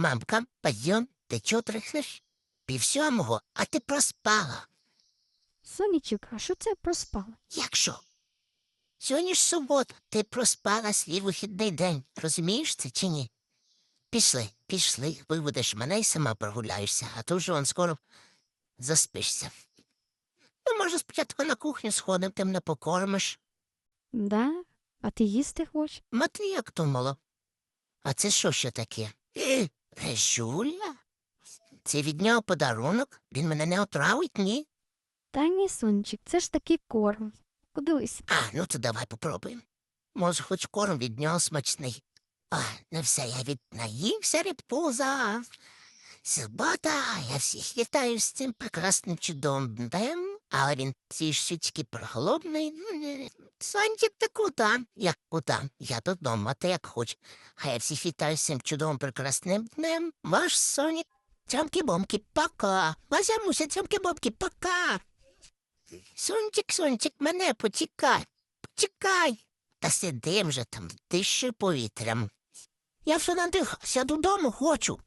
Мамка, пойдем, ти чого трихнеш? Пів сьомого, а ти проспала. Сонечок, а що це проспала? Як що? Сьогодні ж субота, ти проспала свій вихідний день. Розумієш це чи ні? Пішли, пішли, виведеш мене і сама прогуляєшся, а то вже он скоро заспишся. Ну, може, спочатку на кухню сходимо, ти мене покормиш. Да? А ти їсти хочеш? Ма ти як думала? А це що ще таке? Жуля? Це від нього подарунок? Він мене не отравить, ні? Та ні, сонечок, це ж такий корм. Подивись. А, ну то давай попробуємо. Може, хоч корм від нього смачний. А, не все, я від наївся репуза. Субота, я всіх вітаю з цим прекрасним чудовим днем, але він ці трішечки проголодний. Сончик, ти куди? Як куди? Я додому, а ти як хоч. А я всіх вітаю з цим чудовим прекрасним днем. Ваш Сонік. Цьомки-бомки, пока. Ваша муся, цьомки-бомки, пока. Сончик, сончик, мене почекай. Почекай. Та сидим же там, диши повітрям. Я все надихався додому хочу.